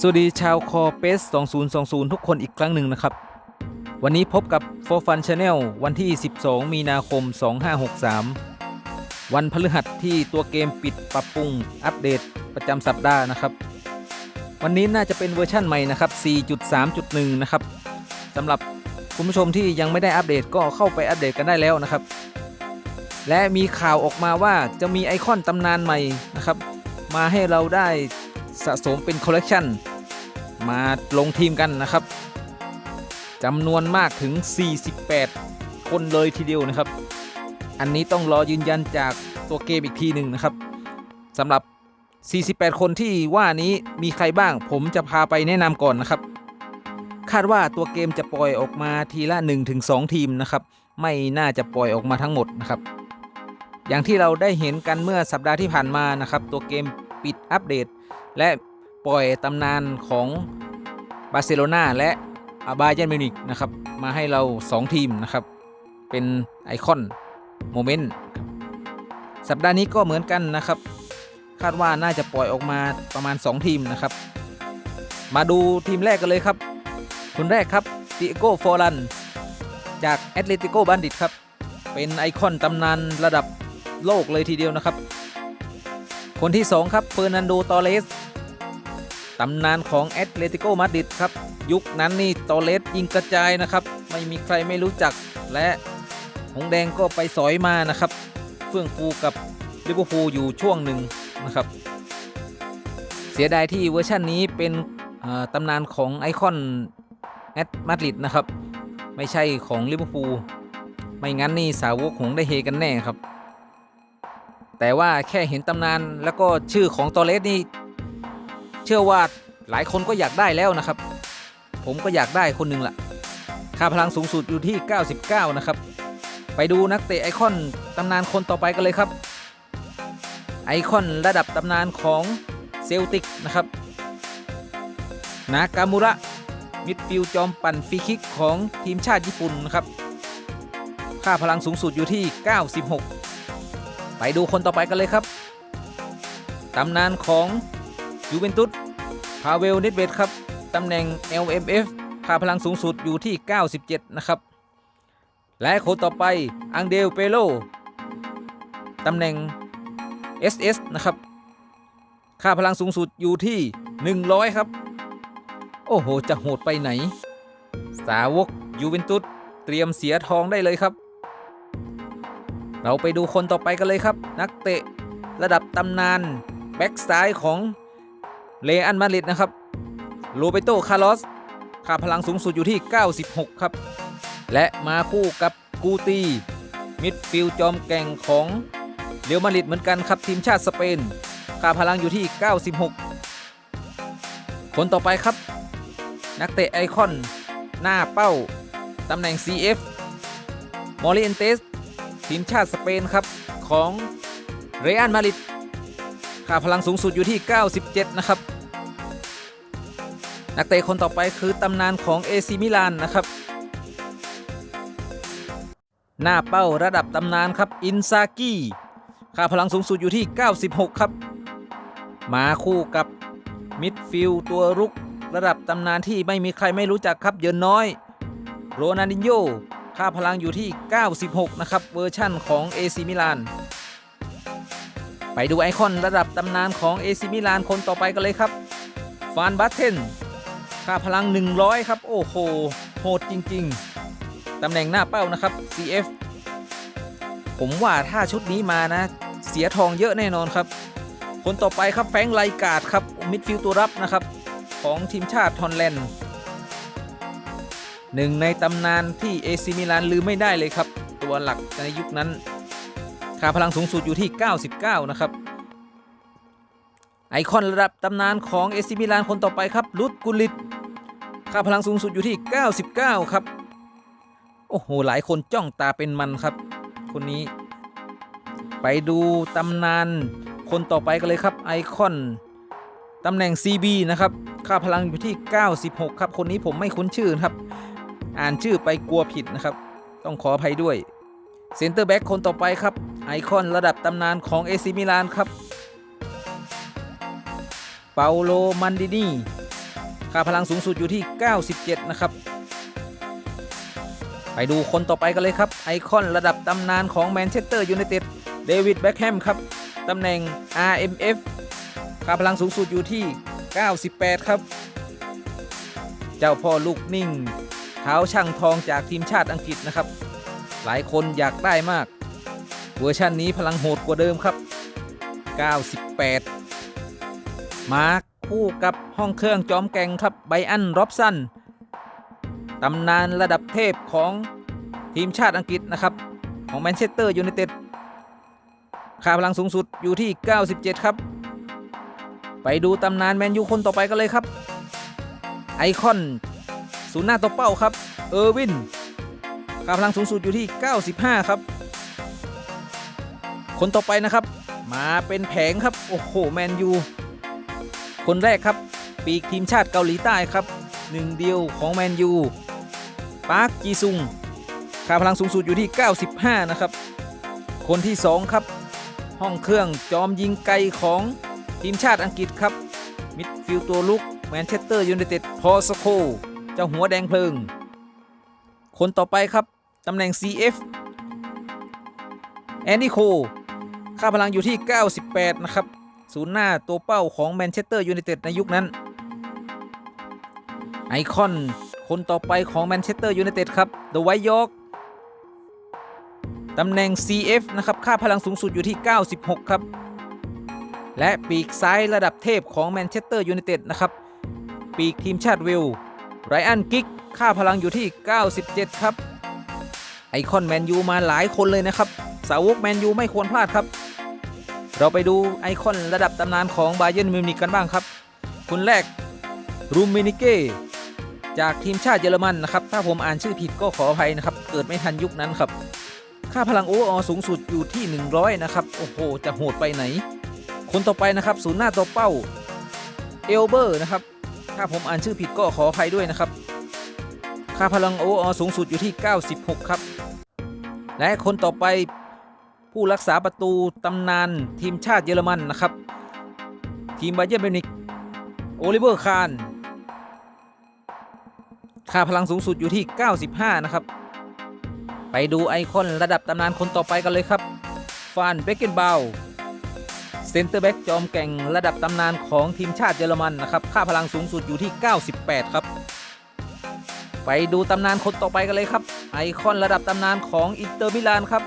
สวัสดีชาวคอเปส2020 ทุกคนอีกครั้งหนึ่งนะครับ วันนี้พบกับ For Fun Channel วันที่ 12 มีนาคม 2563 วันพฤหัสที่ตัวเกมปิดปรับปรุงอัปเดตประจำสัปดาห์นะครับ วันนี้น่าจะเป็นเวอร์ชั่นใหม่นะครับ 4.3.1 นะครับสำหรับคุณผู้ชมที่ยังไม่ได้อัปเดตก็เข้าไปอัปเดตกันได้แล้วนะครับ และมีข่าวออกมาว่าจะมีไอคอนตำนานใหม่นะครับ มาให้เราได้ สะสมเป็นคอลเลกชันมาลงทีมกันนะครับจำนวนมากถึง 48 คนเลยทีเดียวนะครับ อันนี้ต้องรอยืนยันจากตัวเกมอีกทีหนึ่งนะครับสำหรับ 48 คนที่ว่านี้มีใครบ้าง ผมจะพาไปแนะนำก่อนนะครับ คาดว่าตัวเกมจะปล่อยออกมาทีละ 1-2 ทีมนะครับ ไม่น่าจะปล่อยออกมาทั้งหมดนะครับ อย่างที่เราได้เห็นกันเมื่อสัปดาห์ที่ผ่านมานะครับ ตัวเกม ปิดอัปเดต และปล่อยตำนานของบาร์เซโลนาและอาบาเยนมิวนิกนะครับ มาให้เรา 2 ทีมนะครับ เป็นไอคอนโมเมนต์สัปดาห์นี้ก็เหมือนกันนะครับ คาดว่าน่าจะปล่อยออกมาประมาณ 2 ทีมนะครับ มาดูทีมแรกกันเลยครับ คนแรกครับติโก้ฟอรันจากแอตเลติโกบันดิตครับ เป็นไอคอนตำนานระดับโลกเลยทีเดียวนะครับ คนที่ 2 ครับเฟอร์นันโด ตอเรสตำนานของแอตเลติโกมาดริดครับ ยุคนั้นนี่ตอเรสยิงกระจายนะครับ ไม่มีใครไม่รู้จัก และหงแดงก็ไปสอยมานะครับ เฟื่องฟูกับลิเวอร์พูลอยู่ช่วงหนึ่งนะครับ เสียดายที่เวอร์ชันนี้เป็นตำนานของไอคอนแอตมาดริดนะครับ ไม่ใช่ของลิเวอร์พูลไม่งั้นนี่สาวกหงได้เฮกันแน่ครับ แต่ว่าแค่เห็นตำนานแล้วก็ชื่อของตอเลสนี่เชื่อว่าหลายคนก็อยากได้แล้วนะครับ ผมก็อยากได้คนหนึ่งละค่าพลังสูงสุดอยู่ที่ 99 นะครับ ไปดูนักเตะไอคอนตำนานคนต่อไปกันเลยครับ ไอคอนระดับตำนานของเซลติกนะครับ นากามุระมิดฟิลจอมปั่นฟรีคิกของทีมชาติญี่ปุ่นนะครับ ค่าพลังสูงสุดอยู่ที่ 96 ไปดูคนต่อไปกันเลยครับ ตำนานของยูเวนตุสพาเวลนิดเวดครับตำแหน่ง LMF ค่าพลังสูงสุดอยู่ที่ 97 นะครับ และคนต่อไปอังเดลเปโลตำแหน่ง SS นะครับ ค่าพลังสูงสุดอยู่ที่ 100 ครับ โอ้โห จะโหดไปไหน สาวกยูเวนตุสเตรียมเสียทองได้เลยครับ เราไปดูคนต่อไปกันเลยครับ นักเตะระดับตำนานแบ็กซ้ายของเลอันมาริดนะครับโรเบโตคาร์ลอสค่าพลังสูงสุดอยู่ที่ 96 ครับ และมาคู่กับกูตีมิดฟิลจอมแก่งของเรอัลมาริดเหมือนกันครับทีมชาติสเปนค่าพลังอยู่ที่ 96 คนต่อไปครับ นักเตะไอคอน หน้าเป้า ตำแหน่ง CF มอริเอนเตส ทีมชาติสเปนครับของเรอัลมาริดค่าพลังสูงสุดอยู่ที่ 97 นะครับ นักเตะคนต่อไปคือตำนานของเอซิมิลานนะครับ หน้าเป้าระดับตำนานครับอินซากิค่าพลังสูงสุดอยู่ที่ 96 ครับ มาคู่กับมิดฟิลด์ตัวรุกระดับตำนานที่ไม่มีใครไม่รู้จักครับเยินน้อย โรนัลดินโญ ค่าพลังอยู่ที่ 96 นะครับ เวอร์ชั่นของเอซิมิลาน ไปดูไอคอนระดับตำนานของเอซิมิลานคนต่อไปกันเลยครับ ฟานบัตเทน ค่าพลัง 100 ครับ โอ้โห โหดจริง ๆ ตำแหน่งหน้าเป้านะครับ CF ผมว่าถ้าชุดนี้มานะ เสียทองเยอะแน่นอนครับ คนต่อไปครับแฟงไลกาดครับ มิดฟิลด์ตัวรับนะครับ ของทีมชาติทอนแลนด์ หนึ่งในตำนานที่เอซิมิลานลืมไม่ได้เลยครับ ตัวหลักในยุคนั้นค่าพลังสูงสุดอยู่ที่ 99 นะครับ ไอคอนระดับตำนานของเอซิมิลานคนต่อไปครับลุดกุลิตค่าพลังสูงสุดอยู่ที่ 99 ครับ โอ้โห หลายคนจ้องตาเป็นมันครับ คนนี้ ไปดูตำนานคนต่อไปกันเลยครับไอคอนตำแหน่ง CB นะครับ ค่าพลังอยู่ที่ 96 ครับ คนนี้ผมไม่คุ้นชื่อครับ อ่านชื่อไปกลัวผิดนะครับ ต้องขออภัยด้วยเซนเตอร์แบ็กคนต่อไปครับ ไอคอนระดับตำนานของเอซิมิลานครับเปาโลมันดินีค่าพลังสูงสุดอยู่ที่ 97 นะครับ ไปดูคนต่อไปกันเลยครับ ไอคอนระดับตำนานของแมนเชสเตอร์ยูไนเต็ดเดวิดแบ็คแฮมครับ ตำแหน่ง RMF ค่าพลังสูงสุดอยู่ที่ 98 ครับ เจ้าพ่อลูกนิ่ง ท้าช่างทองจากทีมชาติอังกฤษนะครับ หลายคนอยากได้มาก เวอร์ชันนี้พลังโหดกว่าเดิมครับ 98 มาคู่กับห้องเครื่องจอมแกงครับไบอันร็อบสันตำนานระดับเทพของทีมชาติอังกฤษนะครับ ของแมนเชสเตอร์ยูไนเต็ดค่าพลังสูงสุดอยู่ที่ 97 ครับ ไปดูตำนานแมนยูคนต่อไปกันเลยครับ ไอคอน ศูนย์หน้าตัวเป้าครับ เออร์วินค่าพลังสูงสุดอยู่ที่ 95 ครับ คนต่อไปนะครับ มาเป็นแผงครับ โอ้โห แมนยู คนแรกครับ ปีกทีมชาติเกาหลีใต้ครับหนึ่งเดียวของแมนยู ปาร์คจีซุงค่าพลังสูงสุดอยู่ที่ 95 นะครับ คนที่ 2 ครับ ห้องเครื่องจอมยิงไกลของทีมชาติอังกฤษครับ มิดฟิลด์ตัวลุกแมนเชสเตอร์ยูไนเต็ดพอสโค เจ้าหัวแดงเพลิง คนต่อไปครับ ตำแหน่ง CF แอนนิโคค่าพลังอยู่ที่ 98 นะครับ ศูนย์หน้าตัวเป้าของแมนเชสเตอร์ยูไนเต็ดในยุคนั้น ไอคอน คนต่อไปของแมนเชสเตอร์ยูไนเต็ดครับเดอะไวท์ยอร์กตำแหน่ง CF นะครับ ค่าพลังสูงสุดอยู่ที่ 96 ครับ และปีกซ้ายระดับเทพของแมนเชสเตอร์ยูไนเต็ดนะครับ ปีกทีมชาติเวล ไรอันกิกค่าพลังอยู่ที่ 97 ครับ ไอคอนแมนยูมาหลายคนเลยนะครับ สาวกแมนยูไม่ควรพลาดครับ เราไปดูไอคอนระดับตำนานของบาเยนมิวนิกกันบ้างครับ คนแรกรูมินิเก้จากทีมชาติเยอรมันนะครับ ถ้าผมอ่านชื่อผิดก็ขออภัยนะครับ เกิดไม่ทันยุคนั้นครับ ค่าพลังโอเวอร์ออสูงสุดอยู่ที่ 100 นะครับ โอ้โห จะโหดไปไหน คนต่อไปนะครับ ศูนย์หน้าตัวเป้า เอลเบอร์นะครับ ถ้าผมอ่านชื่อผิดก็ขออภัยด้วยนะครับ ค่าพลังโอเวอร์อสูงสุดอยู่ที่ 96 ครับ และคนต่อไปผู้รักษาประตูตำนานทีมชาติเยอรมันนะครับ ทีมบาเยิร์นมิวนิกโอลิเวอร์คานค่าพลังสูงสุดอยู่ที่ 95 นะครับ ไปดูไอคอนระดับตำนานคนต่อไปกันเลยครับ ฟานเบเกนบาว เซนเตอร์แบ็กจอมแก่งระดับตำนานของทีมชาติเยอรมันนะครับ ค่าพลังสูงสุดอยู่ที่ 98 ครับ ไปดูตำนานคนต่อไปกันเลยครับ ไอคอนระดับตำนานของอินเตอร์มิลานครับ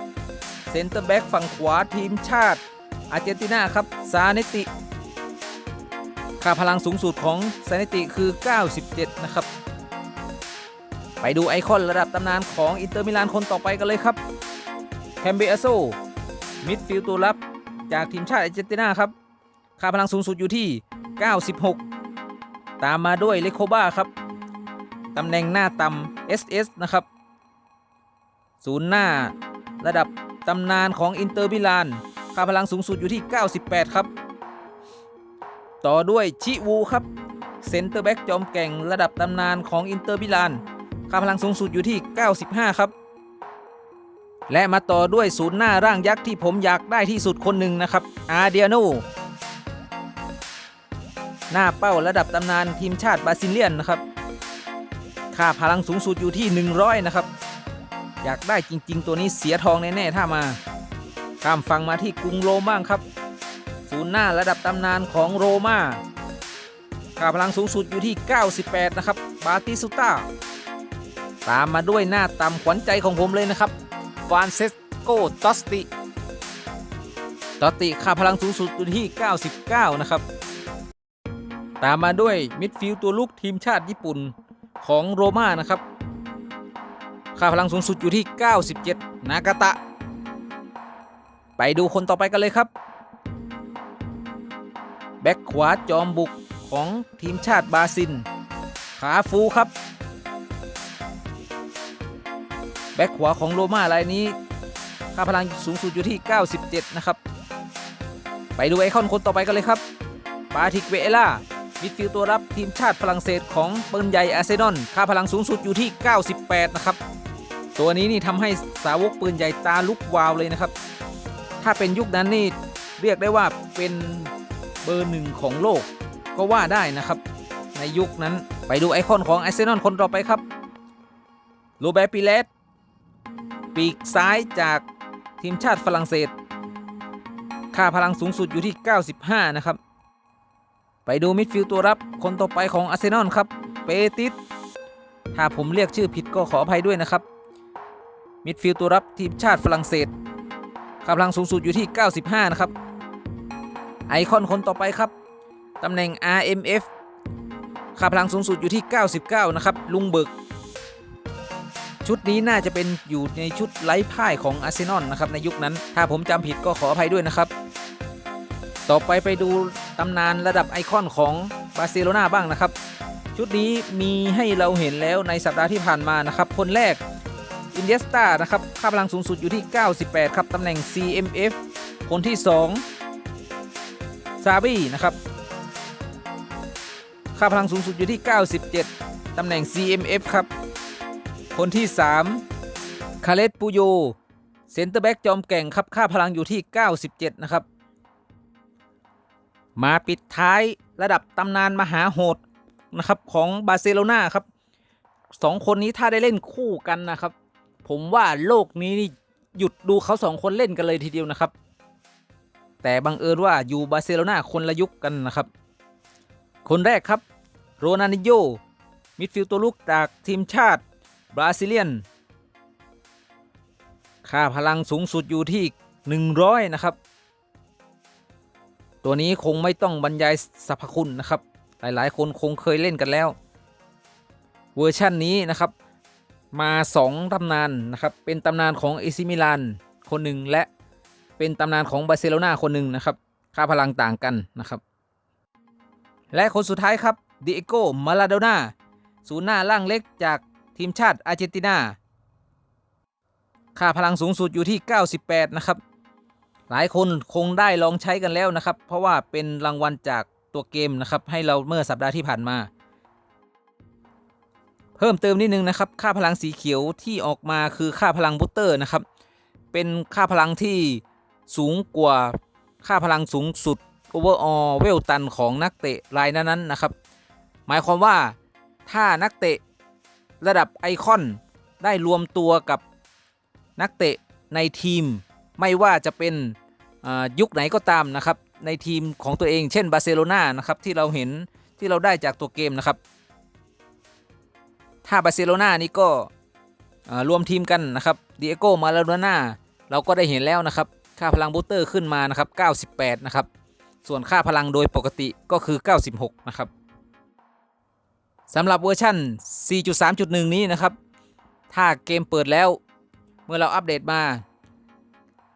เซนเตอร์แบ็กฝั่งขวาทีมชาติอาร์เจนตินาครับ ซาเนติ ค่าพลังสูงสุดของซาเนติคือ 97 นะครับ ไปดูไอคอนระดับตำนานของอินเตอร์มิลานคนต่อไปกันเลยครับแคมเบอโซมิดฟิลด์ตัวรับ จากทีมชาติอาร์เจนตินาครับ ค่าพลังสูงสุดอยู่ที่ 96 ตามมาด้วยเลโคบ้าครับ ตำแหน่งหน้าต่ำ SS นะครับ ศูนย์หน้าระดับตำนานของอินเตอร์มิลาน ค่าพลังสูงสุดอยู่ที่ 98 ครับ ต่อด้วยชิวูครับเซนเตอร์แบ็กจอมแก่งระดับตำนานของอินเตอร์มิลาน ค่าพลังสูงสุดอยู่ที่ 95 ครับ และมาต่อด้วยศูนย์หน้าร่างยักษ์ที่ผมอยากได้ที่สุดคนหนึ่งนะครับ อาเดียโนหน้าเป้าระดับตำนานทีมชาติบราซิเลียนนะครับ ค่าพลังสูงสุดอยู่ที่ 100 นะครับ อยากได้จริง ๆ ตัวนี้เสียทองแน่ๆถ้ามา ข้ามฟังมาที่กรุงโรมบ้าครับ ศูนย์หน้าระดับตำนานของโรม่า ค่าพลังสูงสุดอยู่ที่ 98 นะครับ บาติสุต้า ตามมาด้วยหน้าต่ำขวัญใจของผมเลยนะครับ ฟานเซสโกตอสติตอสติค่าพลังสูงสุดอยู่ที่ 99 นะครับ ตามมาด้วยมิดฟิลด์ตัวลุกทีมชาติญี่ปุ่นของโรม่านะครับ ค่าพลังสูงสุดอยู่ที่ 97 นากาตะ ไปดูคนต่อไปกันเลยครับ แบ็คขวาจอมบุกของทีมชาติบราซิล ขาฟูครับ แบ็คขวาของโรมารายนี้ ค่าพลังสูงสุดอยู่ที่ 97 นะครับ ไปดูไอคอนคนต่อไปกันเลยครับปาทิกเวเอล่ามิดฟิลด์ตัวรับทีมชาติฝรั่งเศสของปืนใหญ่อาร์เซนอลค่าพลังสูงสุดอยู่ที่ 98 นะครับ ตัวนี้นี่ทำให้สาวกปืนใหญ่ตาลุกวาวเลยนะครับ ถ้าเป็นยุคนั้นนี่เรียกได้ว่าเป็นเบอร์หนึ่งของโลกก็ว่าได้นะครับ ในยุคนั้นไปดูไอคอนของอาร์เซนอลคนต่อไปครับโรเบร์ปิเลส ปีกซ้ายจากทีมชาติฝรั่งเศส ค่าพลังสูงสุดอยู่ที่ 95 นะครับ ไปดูมิดฟิลด์ตัวรับคนต่อไปของอาร์เซนอลครับ เปติส ถ้าผมเรียกชื่อผิดก็ขออภัยด้วยนะครับ มิดฟิลด์ตัวรับทีมชาติฝรั่งเศส ค่าพลังสูงสุดอยู่ที่ 95 นะครับ ไอคอนคนต่อไปครับ ตำแหน่ง RMF ค่าพลังสูงสุดอยู่ที่ 99 นะครับ ลุงเบิก ชุดนี้น่าจะเป็นอยู่ในชุดไร้พ่ายของอาร์เซนอลนะครับในยุคนั้น ถ้าผมจำผิดก็ขออภัยด้วยนะครับ ต่อไปไปดูตำนานระดับไอคอนของบาร์เซโลนาบ้างนะครับ ชุดนี้มีให้เราเห็นแล้วในสัปดาห์ที่ผ่านมานะครับ คนแรกอินเดสตานะครับค่าพลังสูงสุดอยู่ที่ 98 ครับตำแหน่ง CMF คนที่ 2 ซาบี้นะครับค่าพลังสูงสุดอยู่ที่ 97 ตำแหน่ง CMF ครับ คนที่ 3 คาเลตปูโย เซนเตอร์แบ็กจอมแก่งครับ ค่าพลังอยู่ที่ 97 นะครับ มาปิดท้ายระดับตำนานมหาโหดนะครับของบาร์เซโลนาครับสองคนนี้ถ้าได้เล่นคู่กันนะครับ ผมว่าโลกนี้นี่หยุดดูเขาสองคนเล่นกันเลยทีเดียวนะครับ แต่บังเอิญว่าอยู่บาร์เซโลนาคนละยุคกันนะครับ คนแรกครับโรนันิโยมิดฟิลด์ตัวลุกจากทีมชาติ บราซิเลียน ค่าพลังสูงสุดอยู่ที่ 100 นะครับ ตัวนี้คงไม่ต้องบรรยายสรรพคุณนะครับ หลายๆ คนคงเคยเล่นกันแล้ว เวอร์ชันนี้นะครับ มา 2ตำนานนะครับ เป็นตำนานของเอซิมิลานคนหนึ่งและเป็นตำนานของบาร์เซโลนาคนหนึ่งนะครับ ค่าพลังต่างกันนะครับ และคนสุดท้ายครับดิเอโกมาลาโดนาศูนย์หน้าล่างเล็กจาก ทีมชาติอาร์เจนตินาค่าพลังสูงสุดอยู่ที่ 98 นะครับ หลายคนคงได้ลองใช้กันแล้วนะครับ เพราะว่าเป็นรางวัลจากตัวเกมนะครับ ให้เราเมื่อสัปดาห์ที่ผ่านมา เพิ่มเติมนิดนึงนะครับ ค่าพลังสีเขียวที่ออกมาคือค่าพลังบูสเตอร์นะครับ เป็นค่าพลังที่สูงกว่าค่าพลังสูงสุด overall เวลตันของนักเตะรายนั้นๆนะครับ หมายความว่าถ้านักเตะ ระดับไอคอนได้รวมตัวกับนักเตะในทีมไม่ว่าจะเป็นยุคไหนก็ตามนะครับ ในทีมของตัวเองเช่นบาร์เซโลนานะครับที่เราเห็นที่เราได้จากตัวเกมนะครับ ถ้าบาร์เซโลนานี่ก็รวมทีมกันนะครับดิเอโกมาลาโดน่าเราก็ได้เห็นแล้วนะครับ ค่าพลังบูสเตอร์ขึ้นมานะครับ 98 นะครับ ส่วนค่าพลังโดยปกติก็คือ 96 นะครับ สำหรับเวอร์ชัน4.3.1 นี้นะครับ ถ้าเกมเปิดแล้ว เมื่อเราอัปเดตมา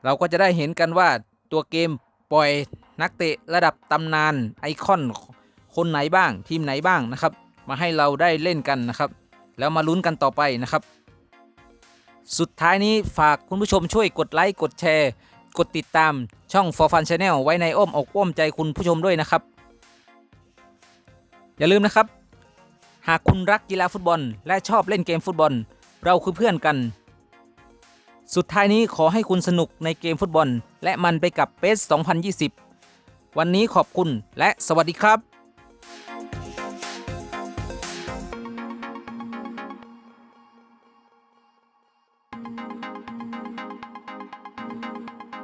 เราก็จะได้เห็นกันว่าตัวเกมปล่อยนักเตะระดับตำนานไอคอนคนไหนบ้างทีมไหนบ้างนะครับ มาให้เราได้เล่นกันนะครับ แล้วมาลุ้นกันต่อไปนะครับ สุดท้ายนี้ฝากคุณผู้ชมช่วยกดไลค์กดแชร์ กดติดตามช่อง For Fun Channel ไว้ในอ้อมอกอ้อมใจคุณผู้ชมด้วยนะครับ อย่าลืมนะครับ หากคุณรักกีฬาฟุตบอล และชอบเล่นเกมฟุตบอล เราคือเพื่อนกัน สุดท้ายนี้ขอให้คุณสนุกในเกมฟุตบอล และมันไปกับเบส2020 วันนี้ขอบคุณและสวัสดีครับ